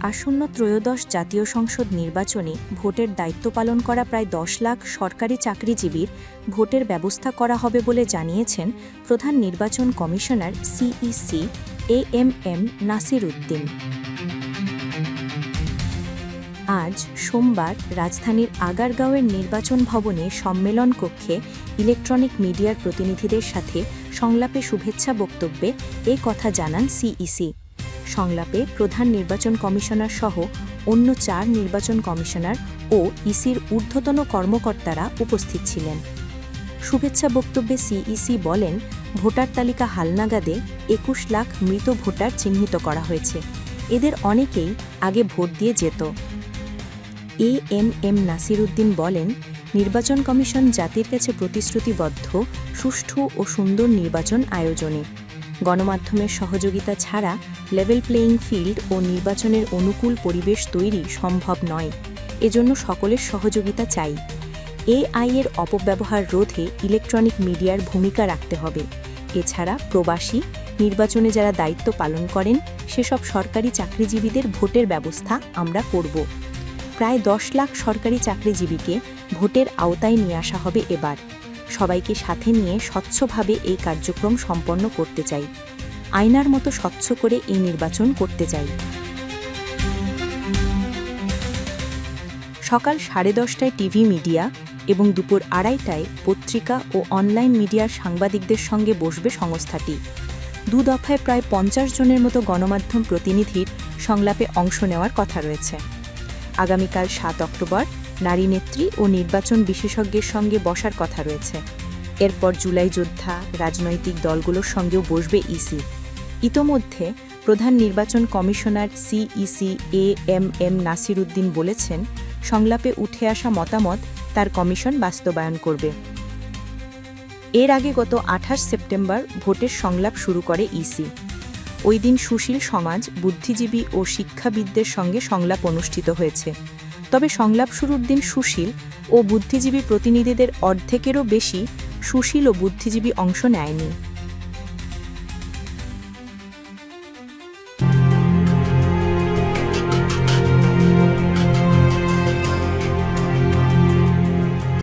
আসন্ন ত্রয়োদশ জাতীয় সংসদ নির্বাচনে ভোটের দায়িত্ব পালন করা প্রায় দশ লাখ সরকারি চাকরিজীবীর ভোটের ব্যবস্থা করা হবে বলে জানিয়েছেন প্রধান নির্বাচন commissioner CEC A M M Nasir Uddin আজ সোমবার রাজধানীর আগারগাঁওয়ের নির্বাচন ভবনে সম্মেলন কক্ষে ইলেকট্রনিক মিডিয়ার প্রতিনিধিদের সাথে সংলাপে শুভেচ্ছা বক্তব্যে এ কথা জানান সিইসি সংলাপে প্রধান নির্বাচন কমিশনার সহ অন্য চার নির্বাচন কমিশনার ও ইসির ঊর্ধ্বতন কর্মকর্তারা উপস্থিত ছিলেন। শুভেচ্ছা বক্তব্যে সিইসি বলেন, ভোটার তালিকা হালনাগাদে একুশ লাখ মৃত ভোটার চিহ্নিত করা হয়েছে। এদের অনেকেই আগে ভোট দিয়ে যেত। এ এম এম নাসিরুদ্দিন বলেন, নির্বাচন কমিশন জাতির কাছে প্রতিশ্রুতিবদ্ধ, সুষ্ঠু ও সুন্দর নির্বাচন আয়োজনে গণমাধ্যমের সহযোগিতা ছাড়া লেভেল প্লেয়িং ফিল্ড ও নির্বাচনের অনুকূল পরিবেশ তৈরি সম্ভব নয়। এজন্য সকলের সহযোগিতা চাই। এআই এর অপব্যবহার রোধে ইলেকট্রনিক মিডিয়ার ভূমিকা রাখতে হবে। এছাড়া প্রবাসী, নির্বাচনে যারা দায়িত্ব পালন করেন, সেসব সরকারি চাকরিজীবীদের ভোটের ব্যবস্থা আমরা করব। প্রায় দশ লাখ সরকারি চাকরিজীবীকে ভোটের আওতায় নিয়ে আসা হবে এবার। সবাইকে সাথে নিয়ে স্বচ্ছভাবে এই কার্যক্রম সম্পন্ন করতে চাই। আয়নার মতো স্বচ্ছ করে এই নির্বাচন করতে চাই। সকাল সাড়ে দশটায় টিভি মিডিয়া এবং দুপুর আড়াইটায় পত্রিকা ও অনলাইন মিডিয়ার সাংবাদিকদের সঙ্গে বসবে সংস্থাটি। দু দফায় প্রায় পঞ্চাশ জনের মতো গণমাধ্যম প্রতিনিধির সংলাপে অংশ নেওয়ার কথা রয়েছে। আগামীকাল সাত অক্টোবর নারী নেত্রী ও নির্বাচন বিশেষজ্ঞের সঙ্গে বসার কথা রয়েছে। এরপর জুলাই যোদ্ধা রাজনৈতিক দলগুলোর সঙ্গেও বসবে ইসি। ইতোমধ্যে প্রধান নির্বাচন commissioner CEC A M M Nasir Uddin বলেছেন, সংলাপে উঠে আসা মতামত তার কমিশন বাস্তবায়ন করবে। এর আগে গত আঠাশ সেপ্টেম্বর ভোটের সংলাপ শুরু করে ইসি। ওই দিন সুশীল সমাজ, বুদ্ধিজীবী ও শিক্ষাবিদদের সঙ্গে সংলাপ অনুষ্ঠিত হয়েছে। তবে সংলাপ শুরুর দিন সুশীল ও বুদ্ধিজীবী প্রতিনিধিদের অর্ধেকেরও বেশি সুশীল ও বুদ্ধিজীবী অংশ নেয়নি।